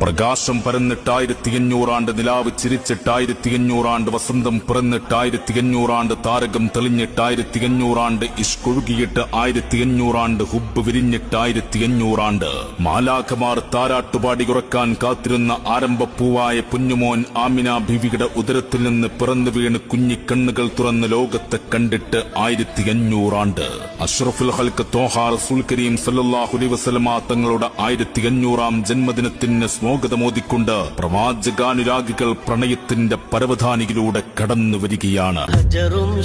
പ്രകാശം പരന്നിട്ടായിരത്തി അഞ്ഞൂറാണ്ട് നിലാവ് ചിരിച്ചിട്ടായിരത്തി അഞ്ഞൂറാണ്ട് വസന്തം പിറന്നിട്ടായിരത്തി അഞ്ഞൂറാണ്ട് താരകം തെളിഞ്ഞിട്ടായിരത്തി അഞ്ഞൂറാണ്ട് ഇഷ്കൊഴുകിയിട്ട് ആയിരത്തി അഞ്ഞൂറാണ്ട് ഹുബ് വിരിഞ്ഞിട്ടായിരത്തി അഞ്ഞൂറാണ്ട് മാലാഖമാർ താരാട്ടുപാടി ഉറക്കാൻ കാത്തിരുന്ന ആരംഭപ്പൂവായ പുഞ്ഞുമോൻ ആമിന ബിവിയുടെ ഉദരത്തിൽ നിന്ന് പിറന്നു വീണ് കുഞ്ഞിക്കണ്ണുകൾ തുറന്ന് ലോകത്തെ കണ്ടിട്ട് ആയിരത്തി അഞ്ഞൂറാണ്ട് അഷ്റഫുൽ ഹൽക്ക് തോഹാർ റസൂൽ കരീം സല്ലാഹുലി അലൈഹി വസല്ലമ തങ്ങളുടെ ആയിരത്തി അഞ്ഞൂറാം ജന്മദിനത്തിന് സ്വാഗതമോദിക്കൊണ്ട് പ്രവാചകാനുരാഗികൾ പ്രണയത്തിന്റെ പരവധാനിയിലൂടെ കടന്നു വരികയാണ്.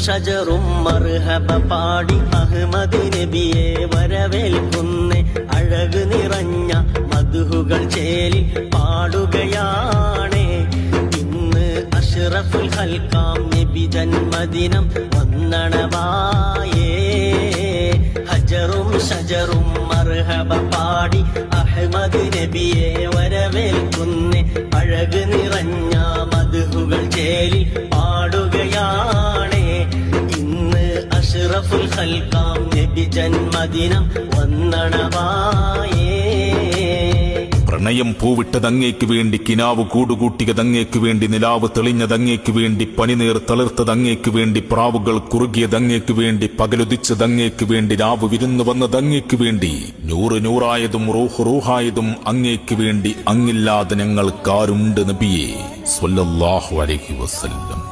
ഷജറും മർഹബ പാടി അഹമ്മദ് നബിയെ നിറഞ്ഞ ഇന്ന് അഷ്റഫുൽ ഹൽക്കാം നബി ജന്മദിനം വന്നണവായേ ഹജറും ഷജറും മർഹബ പാടി. അഹ്മദ് നബിയെ വരവേൽക്കുന്നെ. അഴക് നിറഞ്ഞ മധുഹുകൾ ചേലി പാടുകയാണേ. ഇന്ന് അഷ്റഫുൽ ഹൽക്കാം നബി ജന്മദിനം വന്നണവായേ പ്രണയം പൂവിട്ടതങ്ങേക്ക് വേണ്ടി കിനാവ് കൂടുകൂട്ടിയതങ്ങേക്ക് വേണ്ടി നിലാവ് തെളിഞ്ഞതങ്ങേക്ക് വേണ്ടി പനിനീർ തളിർത്തതങ്ങേക്ക് വേണ്ടി പ്രാവുകൾ കുറുകിയതങ്ങേക്ക് വേണ്ടി പകലുദിച്ചതങ്ങേക്ക് വേണ്ടി രാവ് വിരുന്നു വന്നതങ്ങേക്ക് വേണ്ടി നൂറ് നൂറായതും റൂഹ് റൂഹായതും അങ്ങേക്ക് വേണ്ടി അങ്ങില്ലാതെ ഞങ്ങൾക്കാരുണ്ട് നബിയേ സ്വല്ലല്ലാഹു അലൈഹി വസല്ലം.